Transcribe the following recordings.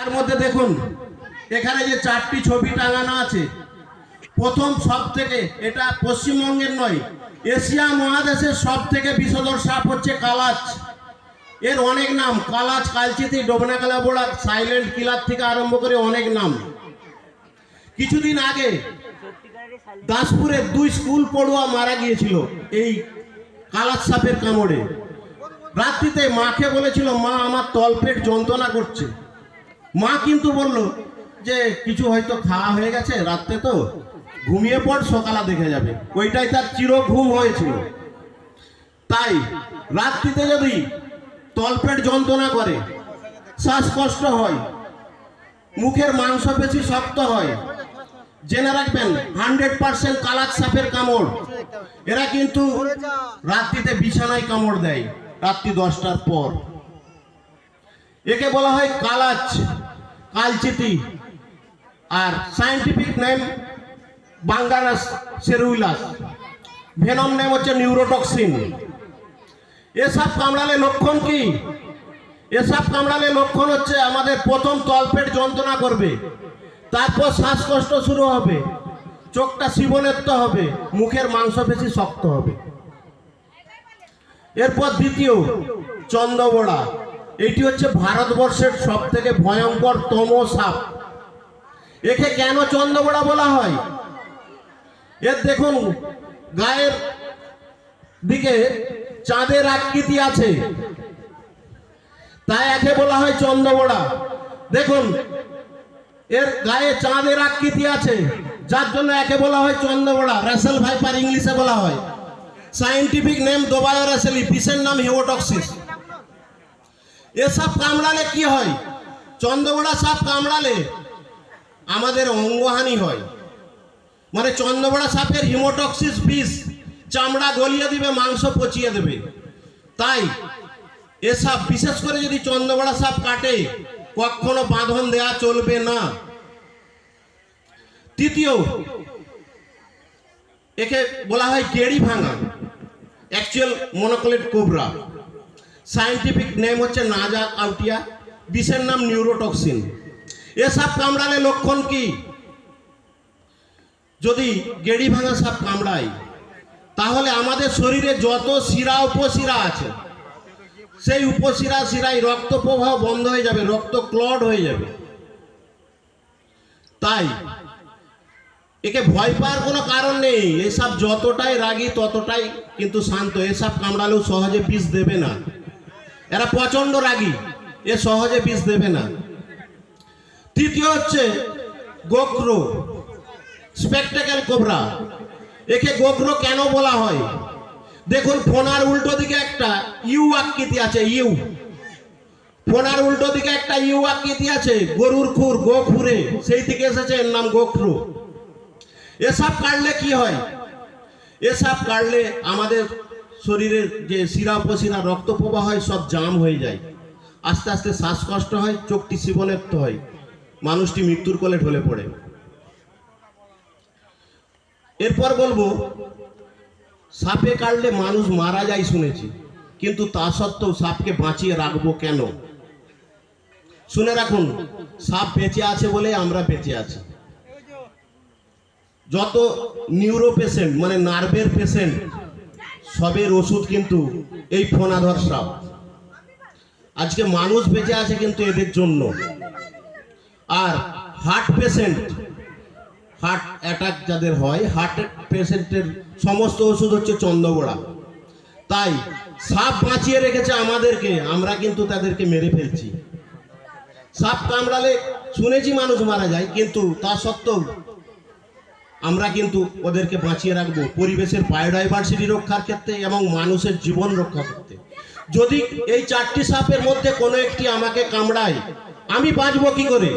তার মধ্যে দেখুন, এখানে যে চারটি ছবি টাঙানো আছে, প্রথম সব থেকে এটা পশ্চিমবঙ্গের নয়, এশিয়া মহাদেশের সব থেকে বিষধর সাপ হচ্ছে কালাচ। এর অনেক নাম, কালাচ, কালচিতি ডোবনাকালা বোড়া সাইলেন্ট কিলার থেকে আরম্ভ করে অনেক নাম। কিছুদিন আগে দাসপুরের দুই স্কুল পড়ুয়া মারা গিয়েছিল এই কালাচ সাপের কামড়ে। রাত্রিতে মাকে বলেছিল, মা, আমার তলপেট যন্ত্রণা করছে। মা কিন্তু বলল যে, কিছু হয়তো খাওয়া হয়ে গেছে রাত্রে তো, ঘুমিয়ে পড়, সকালে দেখে যাবে। ওইটাই তার চির ঘুম হয়েছিল। তাই রাত্রিতে যদি তলপেট যন্ত্রণা করে, শ্বাসকষ্ট হয়, মুখের মাংস মাংসপেশি শক্ত হয়, জেনে রাখবেন, হান্ড্রেড পার্সেন্ট কালাক সাপের কামড়। এরা কিন্তু রাত্রিতে বিছানায় কামড় দেয়, রাত্রি দশটার পর। একে বলা হয় কালাচ। কালচিতি আর scientific name Bungarus caeruleus. Venom name হচ্ছে নিউরোটক্সিন এসব কামড়ালে লক্ষণ কি? এসব কামড়ালে লক্ষণ হচ্ছে আমাদের প্রথম তলপেট যন্ত্রণা করবে। তারপর শ্বাসকষ্ট শুরু হবে। চোখটা শিবনেত্ত হবে। মুখের মাংসপেশি শক্ত হবে। এরপর দ্বিতীয়, চন্দ্রবড়া। এটি হচ্ছে ভারতবর্ষের সব থেকে ভয়ঙ্কর তম সাপ একে কেন চন্দ্রবড়া বলা হয়? এর দেখুন, গায়ের দিকে চাঁদের আকৃতি আছে। তাই একে বলা হয় চন্দ্রবড়া। দেখুন, এর গায়ে চাঁদের আকৃতি আছে, যার জন্য একে বলা হয় চন্দ্রবড়া। রেসেল ভাইপার ইংলিশে বলা হয়। সায়েন্টিফিক নেম দোবায় রেসেলি, পিসের নাম হিওটক্সিস এসব কামড়ালে কি হয়? চন্দ্রবড়া সাপ কামড়ালে আমাদের অঙ্গহানি হয়। মানে চন্দ্রবড়া সাপের হিমোটক্সিস বিষ, চামড়া গলিয়ে দিবে, মাংস পচিয়ে দেবে। তাই এসব বিশেষ করে যদি চন্দ্রবড়া সাপ কাটে, কখনো বাঁধন দেয়া চলবে না। তৃতীয়, একে বলা হয় গেড়ি ভাঙা actual monocellate cobra scientific name হচ্ছে নাজা কাউটিয়া, বিষের নাম নিউরোটক্সিন। এসব কামড়ালে লক্ষণ কি? যদি গেড়ি ভাঙা সাপ কামড়ায়, তাহলে আমাদের শরীরে যত শিরা উপশিরা আছে, সেই উপশিরা শিরায় রক্ত প্রবাহ বন্ধ হয়ে যাবে, রক্ত ক্লড হয়ে যাবে। তাই একে ভয় পাওয়ার কোনো কারণ নেই। এসব যতটাই রাগী ততটাই কিন্তু শান্ত। এসব কামড়ালেও সহজে বিষ দেবে না। এরা প্রচণ্ড রাগী। এ সহজে বিষ দেবে না। তৃতীয় হচ্ছে গোক্রো স্পেকটাকেল কোবরা একে গোগ্রো কেন বলা হয়? দেখুন, ফোনার উল্টো দিকে একটা ইউ আকৃতি আছে, ইউ। ফোনার উল্টো দিকে একটা ইউ আকৃতি আছে, গরুর খুর গো খুরে সেই থেকে এসেছে, এর নাম গোখরু এসব কাটলে কি হয়? এসব কাটলে আমাদের শরীরের যে শিরা উপশিরা, রক্ত প্রবাহ হয়, সব জাম হয়ে যায়। আস্তে আস্তে শ্বাসকষ্ট হয়, চোখটি শিবনেত্ত হয়। মানুষটি মৃত্যুর কোলে ঢলে পড়ে। এরপর বলব, সাপে কাটলে মানুষ মারা যায় শুনেছি। কিন্তু তা সত্ত্বেও সাপকে বাঁচিয়ে রাখব কেন? শুনে রাখুন, সাপ বেঁচে আছে বলে আমরা বেঁচে আছি। যত নিউরো পেশেন্ট মানে নার্ভের পেশেন্ট সবের ওষুধ কিন্তু এই ফোনাধর সাপ আজকে মানুষ বেঁচে আছে কিন্তু এদের জন্য। আর হার্ট পেশেন্ট হার্ট অ্যাটাক যাদের হয় হার্ট পেশেন্টের সমস্ত ওষুধ হচ্ছে চন্দ্রবড়া তাই সাপ বাঁচিয়ে রেখেছে আমাদেরকে, আমরা কিন্তু তাদেরকে মেরে ফেলছি। সাপ কামড়ালে শুনেছি মানুষ মারা যায়, কিন্তু তা সত্ত্বেও আমরা কিন্তু ওদেরকে বাঁচিয়ে রাখব পরিবেশের বায়োডাইভার্সিটি রক্ষার ক্ষেত্রে এবং মানুষের জীবন রক্ষা করতে যদি এই চারটি সাপের মধ্যে কোনো একটি আমাকে কামড়ায়, আমি বাঁচবো কি করে?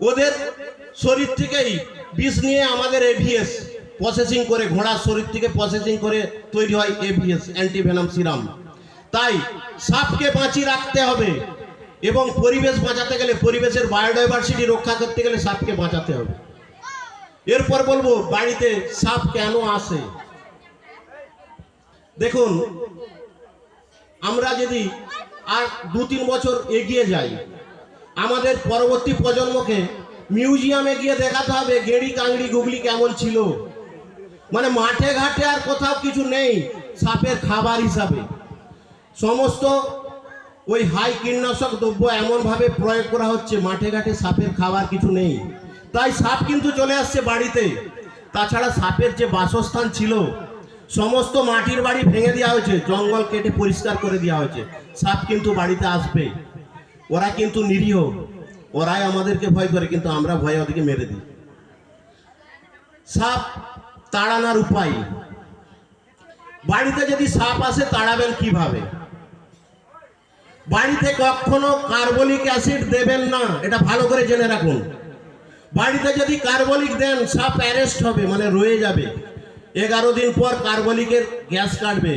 ওদের শরীর থেকেই বিষ নিয়ে আমাদের এভিএস প্রসেসিং করে, ঘোড়ার শরীর থেকে প্রসেসিং করে তৈরি হয় এভিএস অ্যান্টিভেনাম সিরাম তাই সাপকে বাঁচিয়ে রাখতে হবে এবং পরিবেশ বাঁচাতে গেলে, পরিবেশের বায়োডাইভার্সিটি রক্ষা করতে গেলে সাপকে বাঁচাতে হবে। এরপর বলব, বাড়িতে সাপ কেন আসে? দেখুন, আমরা যদি আর দু তিন বছর এগিয়ে যাই, আমাদের পরবর্তী প্রজন্মকে মিউজিয়ামে গিয়ে দেখাতে হবে, গেড়ি কাংড়ি গুগলি কেমন ছিল। মানে মাঠে ঘাটে আর কোথাও কিছু নেই, সাপের খাবার হিসাবে। সমস্ত ওই হাই কীটনাশক দ্রব্য এমনভাবে প্রয়োগ করা হচ্ছে, মাঠে ঘাটে সাপের খাবার কিছু নেই। তাই সাপ কিন্তু চলে আসছে বাড়িতে। তাছাড়া সাপের যে বাসস্থান ছিল, সমস্ত মাটির বাড়ি ভেঙে দেওয়া হয়েছে, জঙ্গল কেটে পরিষ্কার করে দেওয়া হয়েছে। সাপ কিন্তু বাড়িতে আসবে। ওরা কিন্তু নিরীহ। ওরাই আমাদেরকে ভয় করে, কিন্তু আমরা ভয়ে ওদেরকে মেরে দিই। সাপ তাড়ানোর উপায়। বাড়িতে যদি সাপ আসে, তাড়াবেন কীভাবে? বাড়িতে কখনো কার্বলিক অ্যাসিড দেবেন না। এটা ভালো করে জেনে রাখুন। বাড়িতে যদি কার্বলিক দেন সাপ অ্যারেস্ট হবে মানে রয়ে যাবে। এগারো দিন পর কার্বলিকের গ্যাস কাটবে।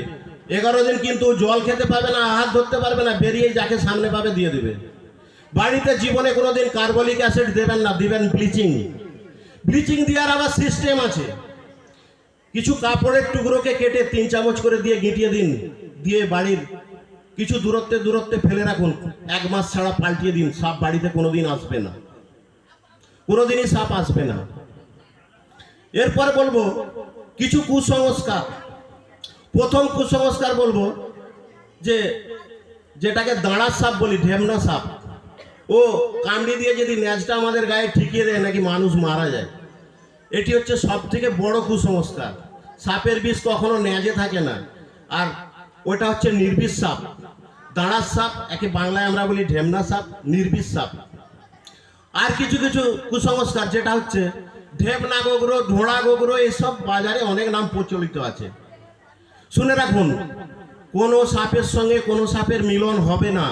এগারো দিন কিন্তু জল খেতে পারবে না, হাত ধরতে পারবে না, বেরিয়ে যাকে সামনে পাবে দিয়ে দেবে। বাড়িতে জীবনে কোনোদিন কার্বলিক অ্যাসিড দেবেন না, দিবেন ব্লিচিং ব্লিচিং দেওয়ার আবার সিস্টেম আছে। কিছু কাপড়ের টুকরোকে কেটে তিন চামচ করে দিয়ে গিঁটিয়ে দিন, দিয়ে বাড়ির কিছু দূরত্বে দূরত্বে ফেলে রাখুন। এক মাস ছাড়া পাল্টিয়ে দিন সাপ বাড়িতে কোনোদিন আসবে না। কোনোদিনই সাপ আসবে না। এরপর বলব, কিছু কুসংস্কার। প্রথম কুসংস্কার বলব যে, যেটাকে দাঁড়ার সাপ বলি, ঢেমনা সাপ, ও কামড়ি দিয়ে যদি ন্যাজটা আমাদের গায়ে ঠিকিয়ে দেয়, নাকি মানুষ মারা যায়? এটি হচ্ছে সব থেকে বড় কুসংস্কার। সাপের বিষ কখনো ন্যাজে থাকে না। আর ওটা হচ্ছে নির্বিষ সাপ। দাঁড়ার সাপ, একে বাংলায় আমরা বলি ঢেমনা সাপ, নির্বিষ সাপ। আর কিছু কিছু কুসংস্কার, যেটা হচ্ছে ঢেমনা গোগরো ঢোড়া গোগরো এসব বাজারে অনেক নাম প্রচলিত আছে। শুনে রাখুন, কোনো সাপের সঙ্গে কোনো সাপের মিলন হবে না,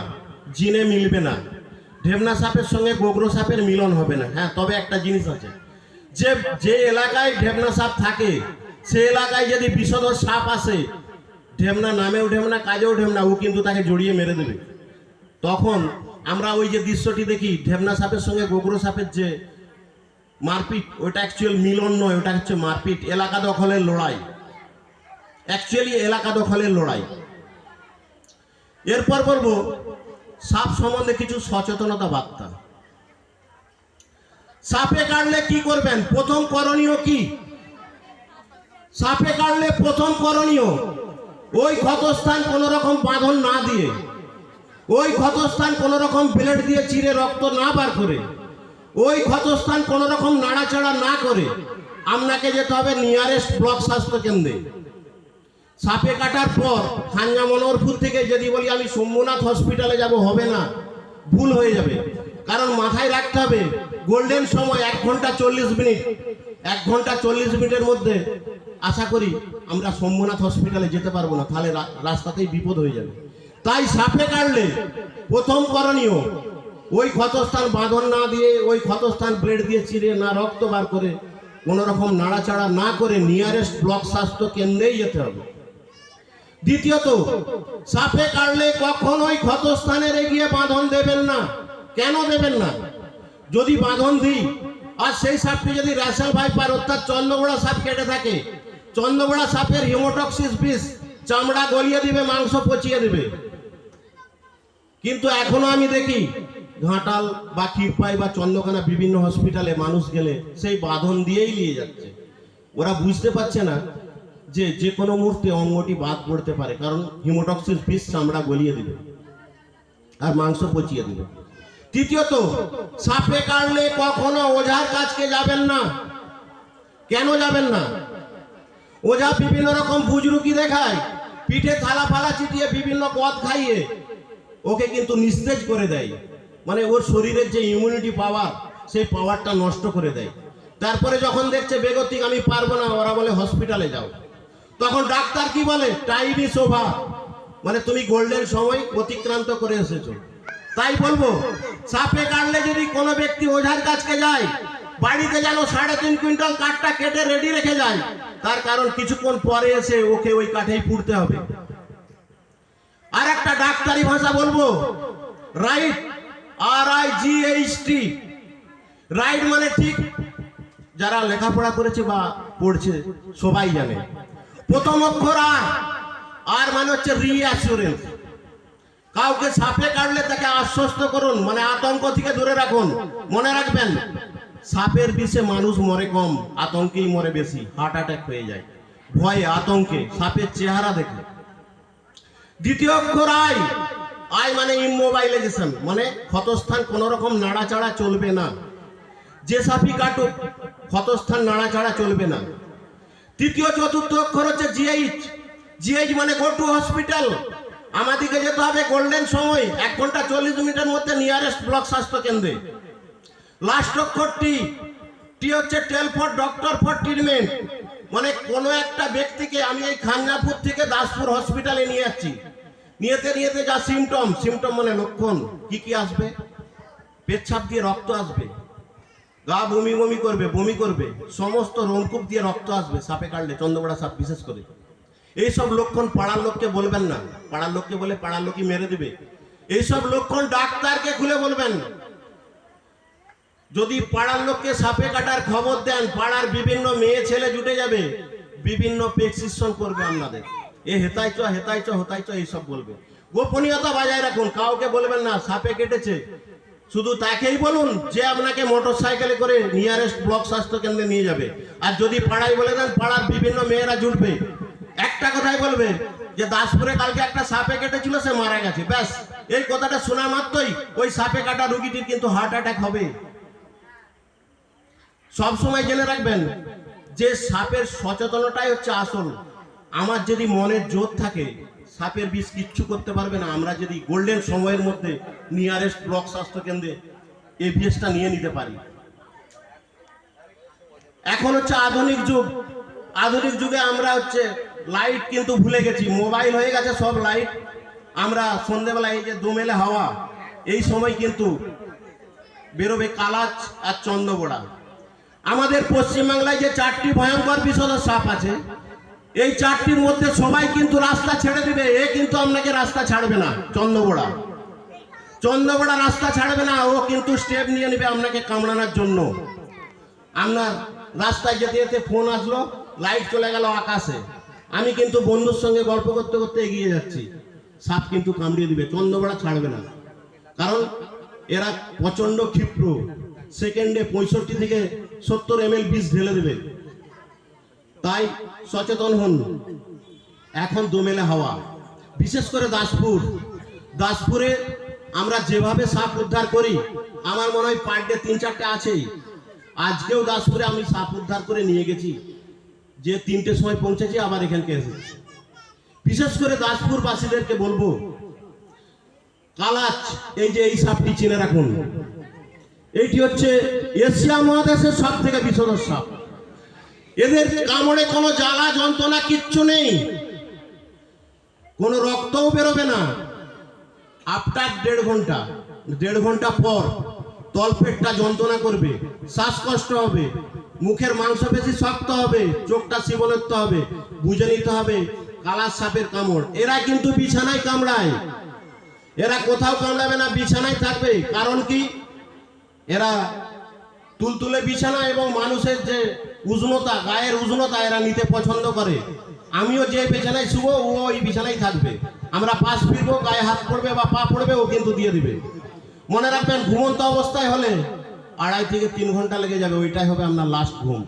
জিনে মিলবে না। ঢেবনা সাপের সঙ্গে গোগরো সাপের মিলন হবে না। হ্যাঁ তবে একটা জিনিস আছে। যে যে এলাকায় ঢেবনা সাপ থাকে, সে এলাকায় যদি বিষধর সাপ আসে ঢেমনা নামেও ঢেমনা কাজেও ঢেমনা ও কিন্তু তাকে জড়িয়ে মেরে দেবে। তখন আমরা ওই যে দৃশ্যটি দেখি, ঢেবনা সাপের সঙ্গে গোগরো সাপের যে মারপিট ওটা অ্যাকচুয়াল মিলন নয়, ওটা হচ্ছে মারপিট। এলাকা দখলের লড়াই। অ্যাকচুয়ালি এলাকা দখলের লড়াই। এরপর বলব, সাপ সম্বন্ধে কিছু সচেতনতা বার্তা। সাপে কাটলে কি করবেন? প্রথম করণীয় কি? সাপে কাটলে প্রথম করণীয়, ওই ক্ষতস্থান কোনো রকম বাঁধন না দিয়ে ওই ক্ষতস্থান কোনো রকম ব্লেড দিয়ে চিরে রক্ত না বার করে। ওই ক্ষতস্থান কোনো রকম নাড়াচাড়া না করে। আপনাকে যেতে হবে নিয়ারেস্ট ব্লক স্বাস্থ্য কেন্দ্রে। সাপে কাটার পর খাঞ্জা মনোহরপুর থেকে যদি বলি আমি সোমনাথ হসপিটালে যাব, হবে না। ভুল হয়ে যাবে। কারণ মাথায় রাখতে হবে, গোল্ডেন সময় এক ঘণ্টা চল্লিশ মিনিট। এক ঘণ্টা চল্লিশ মিনিটের মধ্যে আশা করি আমরা সোমনাথ হসপিটালে যেতে পারব না। তাহলে রাস্তাতেই বিপদ হয়ে যাবে। তাই সাপে কাটলে প্রথম করণীয়, ওই ক্ষতস্থান বাঁধন না দিয়ে, ওই ক্ষতস্থান ব্লেড দিয়ে চিরে না রক্ত বার করে কোনো রকম নাড়াচাড়া না করে নিয়ারেস্ট ব্লক স্বাস্থ্য কেন্দ্রেই যেতে হবে। দ্বিতীয়ত, সাপে কাটলে কখন কখনোই ক্ষতস্থানের এগিয়ে বাঁধন দেবেন না। কেন দেবেন না? যদি বাঁধন দিই, আর সেই সাপটি যদি র্যাশাল ভাইপার, অর্থাৎ চন্দ্রগোড়া সাপ কেটে থাকে, চন্দ্রগোড়া সাপের হিমোটক্সিস বিষ চামড়া গলিয়ে দিবে, মাংস পচিয়ে দিবে। কিন্তু এখনও আমি দেখি ঘাটাল বা ক্ষীরপাই বা চন্দ্রকানা বিভিন্ন হসপিটালে মানুষ গেলে সেই বাঁধন দিয়েই নিয়ে যাচ্ছে। ওরা বুঝতে পারছে না যে যে কোনো মুহূর্তে অঙ্গটি বাদ পড়তে পারে, কারণ হিমোটক্সিস বিষ চামড়া গলিয়ে দিবে আর মাংস পচিয়ে দিবে তৃতীয়ত, সাপে কাটলে কখনো ওঝার কাছকে যাবেন না। কেন যাবেন না? ওঝা বিভিন্ন রকম বুজরুকি দেখায়, পিঠে থালা ফালা চিটিয়ে বিভিন্ন পদ খাইয়ে ওকে কিন্তু নিস্তেজ করে দেয়। মানে ওর শরীরের যে ইমিউনিটি পাওয়ার সেই পাওয়ারটা নষ্ট করে দেয়। তারপরে যখন দেখছে, বেগতিক, আমি পারব না, ওরা বলে, হসপিটালে যাও। তখন ডাক্তার কি বলে? টাইম ইস ওভার মানে তুমি গোল্ডেন সময় অতিক্রান্ত করে এসেছ। তাই বলব, সাপে কাটলে যদি কোনো ব্যক্তি ওঝার কাছকে যায়, বাড়িতে যেন সাড়ে তিন কুইন্টাল কাঠটা কেটে রেডি রেখে যায়, তার কারণ কিছুক্ষণ পরে এসে ওকে ওই কাঠেই পুড়তে হবে। আর একটা ডাক্তারি ভাষা বলব। Right R I G H T right মানে ঠিক, যারা লেখাপড়া করেছে বা পড়ছে, সবাই জানে। প্রথম অক্ষর আর আর মানে হচ্ছে রিঅ্যাসুরেন্স কাউকে সাপে কাটলে তাকে আশ্বস্ত করুন মানে আতঙ্ক থেকে দূরে রাখুন। মনে রাখবেন, সাপের বিষে মানুষ মরে কম, আতঙ্কেই মরে বেশি হার্ট অ্যাটাক হয়ে যায়। ভয়ে, আতঙ্কে, সাপের চেহারা দেখে। দ্বিতীয় অক্ষর আই। আই মানে ইমোবাইলাইজেশন মানে ক্ষতস্থান কোন রকম নাড়াচাড়া চলবে না। যে সাফি কাটুক, ক্ষতস্থান নাড়াচাড়া চলবে না। তৃতীয়, চতুর্থ অক্ষর হচ্ছে জিএইচ জিএইচ মানে গো টু হসপিটাল আমাদেরকে যেতে হবে গোল্ডেন সময়। এক ঘণ্টা চল্লিশ মিনিটের মধ্যে নিয়ারেস্ট ব্লক স্বাস্থ্য কেন্দ্রে। লাস্ট অক্ষর টি টি হচ্ছে tell for doctor for treatment মানে কোনো একটা ব্যক্তিকে আমি এই খানজাপুর থেকে দাসপুর হসপিটালে নিয়ে যাচ্ছি। নিয়েতে নিয়েতে যা সিমটম সিমটম মানে লক্ষণ, কি কি আসবে? পেচ্ছাপ দিয়ে রক্ত আসবে। গা বমি বমি করবে বমি করবে। সমস্ত রোমকূপ দিয়ে রক্ত আসবে, সাপে কাটলে চন্দ্রবড়া সাপ বিশেষ করে। এইসব লক্ষণ পাড়ার লোককে বলবেন না। পাড়ার লোককে বলে পাড়ার লোকই মেরে দেবে। এইসব লক্ষণ ডাক্তারকে খুলে বলবেন। যদি পাড়ার লোককে সাপে কাটার খবর দেন, পাড়ার বিভিন্ন মেয়ে ছেলে জুটে যাবে। বিভিন্ন প্রেসক্রিপশন করবে আপনাদের। এ হেতাই চ হেতাই চ, হতাই চ, এইসব বলবে। গোপনীয়তা বজায় রাখুন, কাউকে বলবেন না, সাপে কেটেছে। শুধু তাকেই বলুন, যে আপনাকে মোটর সাইকেলে করে নিয়ারেস্ট ব্লক স্বাস্থ্য কেন্দ্রে নিয়ে যাবে। আর যদি পাড়ায় বলে দেন, পাড়ার বিভিন্ন মেয়েরা জুটবে। একটা কথাই বলবে, যে দাসপুরে কালকে একটা সাপে কেটেছিল, সে মারা গেছে। ব্যাস, এই কথাটা শোনা মাত্রই ওই সাপে কাটা রুগীটির কিন্তু হার্ট অ্যাটাক হবে। সবসময় জেনে রাখবেন, যে সাপের সচেতনতাই হচ্ছে আসল। আমার যদি মনের জোর থাকে, সাপের বিষ কিচ্ছু করতে পারবে না। আমরা যদি গোল্ডেন সময়ের মধ্যে নিয়ারেস্ট ব্লক স্বাস্থ্য কেন্দ্রে এই বিষটা নিয়ে নিতে পারি। এখন হচ্ছে আধুনিক যুগ। আধুনিক যুগে আমরা হচ্ছে লাইট কিন্তু ভুলে গেছি। মোবাইল হয়ে গেছে সব লাইট। আমরা সন্ধেবেলা এই যে দুমেলে হাওয়া, এই সময় কিন্তু বেরোবে কালাচ আর চন্দ্রবোড়া। আমাদের পশ্চিমবাংলায় যে চারটি ভয়ঙ্কর বিষধর সাপ আছে এই চারটির মধ্যে সবাই কিন্তু রাস্তা ছেড়ে দিবে, এ কিন্তু আপনাকে রাস্তা ছাড়বে না, চন্দ্রবোড়া। চন্দ্রবোড়া রাস্তা ছাড়বে না, ও কিন্তু স্টেপ নিয়ে নেবে আপনাকে কামড়ানোর জন্য। আপনার রাস্তায় যেতে যেতে ফোন আসলো লাইট চলে গেল আকাশে। আমি কিন্তু বন্ধুর সঙ্গে গল্প করতে করতে এগিয়ে যাচ্ছি। সাপ কিন্তু কামড়িয়ে দিবে, চন্দ্রবোড়া ছাড়বে না। কারণ এরা প্রচণ্ড ক্ষিপ্র। সেকেন্ডে পঁয়ষট্টি থেকে সত্তর এম এল বিষ ঢেলে দেবে। তাই সচেতন হন। এখন দোমেলে হাওয়া। বিশেষ করে দাসপুর। দাসপুরে আমরা যেভাবে সাপ উদ্ধার করি, আমার মনে হয় পার ডে তিন, চারটে আছেই। আজকেও দাসপুরে আমি সাপ উদ্ধার করে নিয়ে গেছি। যে তিনটের সময় পৌঁছেছি, আবার এখানকে এসেছি। বিশেষ করে দাসপুর বাসীদেরকে বলব, কালাচ, এই যে এই সাপটি চিনে রাখুন। এইটি হচ্ছে এশিয়া মহাদেশের সব থেকে বিষধর সাপ। এদের কামড়ে কোনো জ্বালা, যন্ত্রণা কিচ্ছু নেই। কোনো রক্তও বেরোবে না। আফটার দেড় ঘণ্টা দেড় ঘণ্টা পর তলপেটটা যন্ত্রণা করবে, শ্বাসকষ্ট হবে, মুখের মাংসপেশি শক্ত হবে, চোখটা শিবলত্ব হবে, বুঝে নিতে হবে কালার সাপের কামড়। এরা কিন্তু বিছানায় কামড়ায়। এরা কোথাও কামড়াবে না, বিছানায় থাকবে। কারণ কি? এরা তুলতুলে বিছানা এবং মানুষের যে উষ্ণতা, গায়ের উষ্ণতা এরা নিতে পছন্দ করে। আমিও যে বিছানায় শুবো, ও ওই বিছানায় থাকবে। আমরা পাশ ফিরবো গায়ে হাত পড়বে বা পা পড়বে, ও কিন্তু দিয়ে দিবে। মনে রাখবেন, ঘুমন্ত অবস্থায় হলে আড়াই থেকে তিন ঘণ্টা লেগে যাবে, ওইটাই হবে আপনার লাস্ট ঘুম।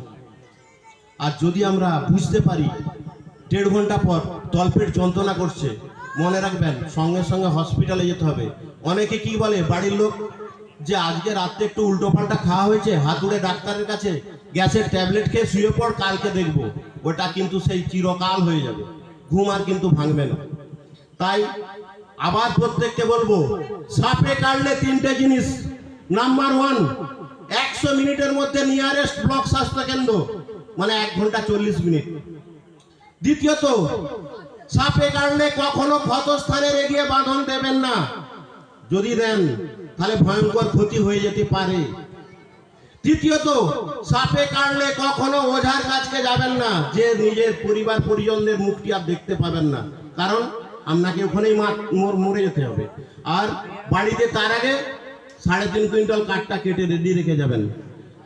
আর যদি আমরা বুঝতে পারি, দেড় ঘণ্টা পর তলপেট যন্ত্রণা করছে, মনে রাখবেন, সঙ্গে সঙ্গে হসপিটালে যেতে হবে। অনেকে কি বলে, বাড়ির লোক যে আজকে রাত্রে একটু উল্টো পাল্টা খাওয়া হয়েছে হাতুড়ে ডাক্তারের কাছে গ্যাসের ট্যাবলেট খেয়ে শুয়ে পড়, কালকে দেখব। ওটা কিন্তু সেই চিরকাল হয়ে যাবে। ঘুম আর কিন্তু ভাঙবে না। তাই আবার প্রত্যেককে বলব, সাপে কাটলে তিনটে জিনিস। নাম্বার ওয়ান, একশো মিনিটের মধ্যে নিয়ারেস্ট ব্লক স্বাস্থ্য কেন্দ্র মানে এক ঘণ্টা চল্লিশ মিনিট। দ্বিতীয়ত, সাপে কাটলে কখনো ক্ষতস্থানের এগিয়ে বাঁধন দেবেন না। যদি দেন তাহলে ভয়ঙ্কর ক্ষতি হয়ে যেতে পারে। তৃতীয়ত সাপে কাটলে কখনো ওঝার কাছকে যাবেন না। যে নিজের পরিবার পরিজনদের মুখটি আর দেখতে পাবেন না। কারণ আপনাকে ওখানেই মরে যেতে হবে। আর বাড়িতে তার আগে সাড়ে তিন কুইন্টাল কাঠটা কেটে রেডি রেখে যাবেন।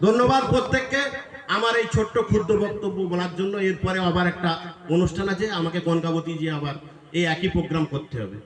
ধন্যবাদ প্রত্যেককে আমার এই ছোট্ট ক্ষুদ্র বক্তব্য বলার জন্য। এরপরে আবার একটা অনুষ্ঠান আছে। আমাকে কনকাবতী যে আবার এই একই প্রোগ্রাম করতে হবে।